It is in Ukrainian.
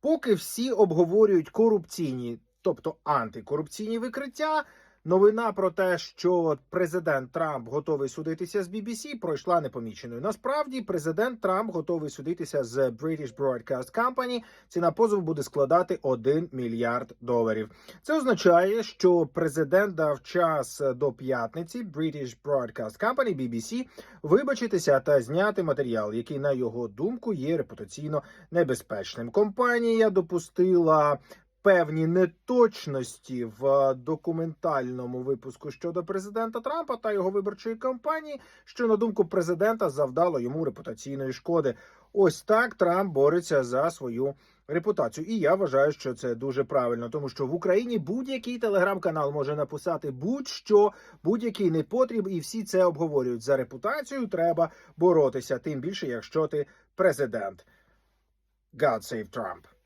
Поки всі обговорюють корупційні, тобто антикорупційні викриття. Новина про те, що президент Трамп готовий судитися з BBC, пройшла непоміченою. Насправді, президент Трамп готовий судитися з British Broadcast Company. Ціна позову буде складати 1 мільярд доларів. Це означає, що президент дав час до п'ятниці British Broadcast Company, BBC, вибачитися та зняти матеріал, який, на його думку, є репутаційно небезпечним. Компанія допустила. Певні неточності в документальному випуску щодо президента Трампа та його виборчої кампанії, що на думку президента завдало йому репутаційної шкоди. Ось так Трамп бореться за свою репутацію. І я вважаю, що це дуже правильно, тому що в Україні будь-який телеграм-канал може написати будь-що, будь-який непотріб, і всі це обговорюють. За репутацію треба боротися, тим більше, якщо ти президент. God save Trump.